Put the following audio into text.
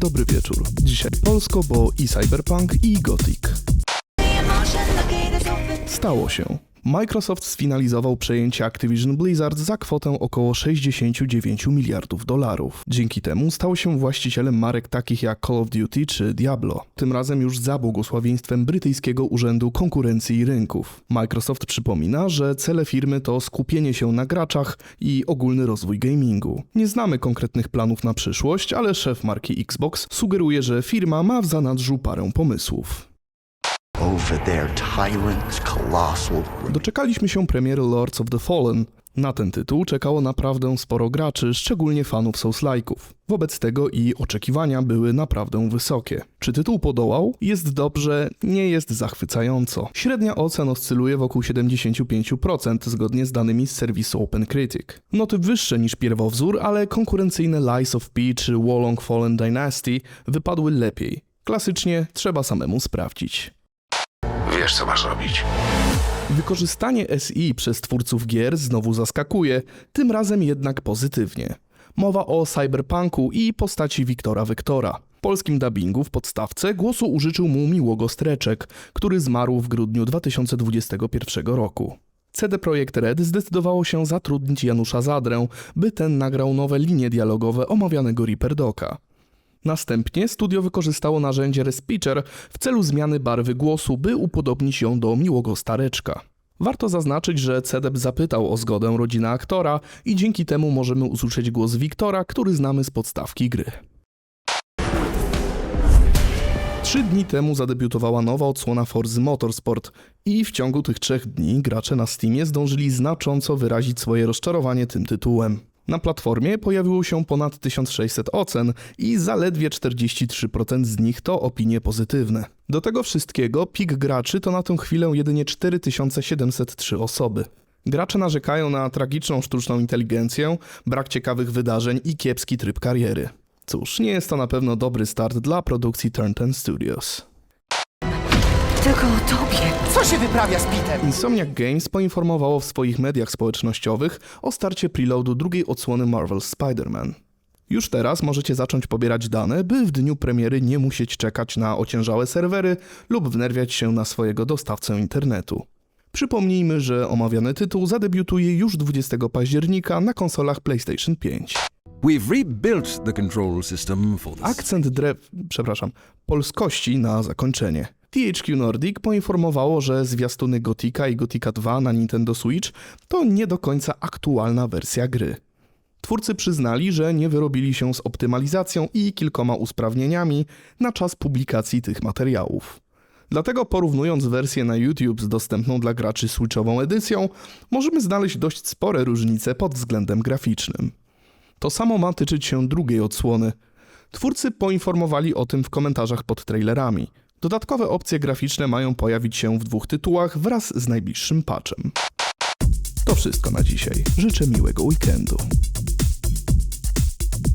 Dobry wieczór. Dzisiaj Polsko, bo i Cyberpunk, i Gothic. Stało się. Microsoft sfinalizował przejęcie Activision Blizzard za kwotę około 69 miliardów dolarów. Dzięki temu stał się właścicielem marek takich jak Call of Duty czy Diablo. Tym razem już za błogosławieństwem brytyjskiego Urzędu Konkurencji i Rynków. Microsoft przypomina, że cele firmy to skupienie się na graczach i ogólny rozwój gamingu. Nie znamy konkretnych planów na przyszłość, ale szef marki Xbox sugeruje, że firma ma w zanadrzu parę pomysłów. Doczekaliśmy się premiery Lords of the Fallen. Na ten tytuł czekało naprawdę sporo graczy, szczególnie fanów Souls-like'ów. Wobec tego i oczekiwania były naprawdę wysokie. Czy tytuł podołał? Jest dobrze, nie jest zachwycająco. Średnia ocen oscyluje wokół 75% zgodnie z danymi z serwisu OpenCritic. Noty wyższe niż pierwowzór, ale konkurencyjne Lies of P czy Wolong Fallen Dynasty wypadły lepiej. Klasycznie trzeba samemu sprawdzić. Wiesz, co masz robić. Wykorzystanie SI przez twórców gier znowu zaskakuje, tym razem jednak pozytywnie. Mowa o cyberpunku i postaci Wiktora Wektora. W polskim dubbingu w podstawce głosu użyczył mu Miłogo Streczek, który zmarł w grudniu 2021 roku. CD Projekt Red zdecydowało się zatrudnić Janusza Zadrę, by ten nagrał nowe linie dialogowe omawianego Reaper Doka. Następnie studio wykorzystało narzędzie Respitcher w celu zmiany barwy głosu, by upodobnić ją do miłego stareczka. Warto zaznaczyć, że CDEP zapytał o zgodę rodziny aktora i dzięki temu możemy usłyszeć głos Wiktora, który znamy z podstawki gry. Trzy dni temu zadebiutowała nowa odsłona Forzy Motorsport i w ciągu tych trzech dni gracze na Steamie zdążyli znacząco wyrazić swoje rozczarowanie tym tytułem. Na platformie pojawiło się ponad 1600 ocen i zaledwie 43% z nich to opinie pozytywne. Do tego wszystkiego pik graczy to na tę chwilę jedynie 4703 osoby. Gracze narzekają na tragiczną sztuczną inteligencję, brak ciekawych wydarzeń i kiepski tryb kariery. Cóż, nie jest to na pewno dobry start dla produkcji Turn 10 Studios. Tylko o tobie. Co się wyprawia z Peter? Insomniac Games poinformowało w swoich mediach społecznościowych o starcie preloadu drugiej odsłony Marvel's Spider-Man. Już teraz możecie zacząć pobierać dane, by w dniu premiery nie musieć czekać na ociężałe serwery lub wnerwiać się na swojego dostawcę internetu. Przypomnijmy, że omawiany tytuł zadebiutuje już 20 października na konsolach PlayStation 5. We've rebuilt the control system for this. Akcent drew, przepraszam, polskości na zakończenie. THQ Nordic poinformowało, że zwiastuny Gotika i Gotika 2 na Nintendo Switch to nie do końca aktualna wersja gry. Twórcy przyznali, że nie wyrobili się z optymalizacją i kilkoma usprawnieniami na czas publikacji tych materiałów. Dlatego porównując wersję na YouTube z dostępną dla graczy Switchową edycją, możemy znaleźć dość spore różnice pod względem graficznym. To samo ma tyczyć się drugiej odsłony. Twórcy poinformowali o tym w komentarzach pod trailerami. Dodatkowe opcje graficzne mają pojawić się w dwóch tytułach wraz z najbliższym patchem. To wszystko na dzisiaj. Życzę miłego weekendu.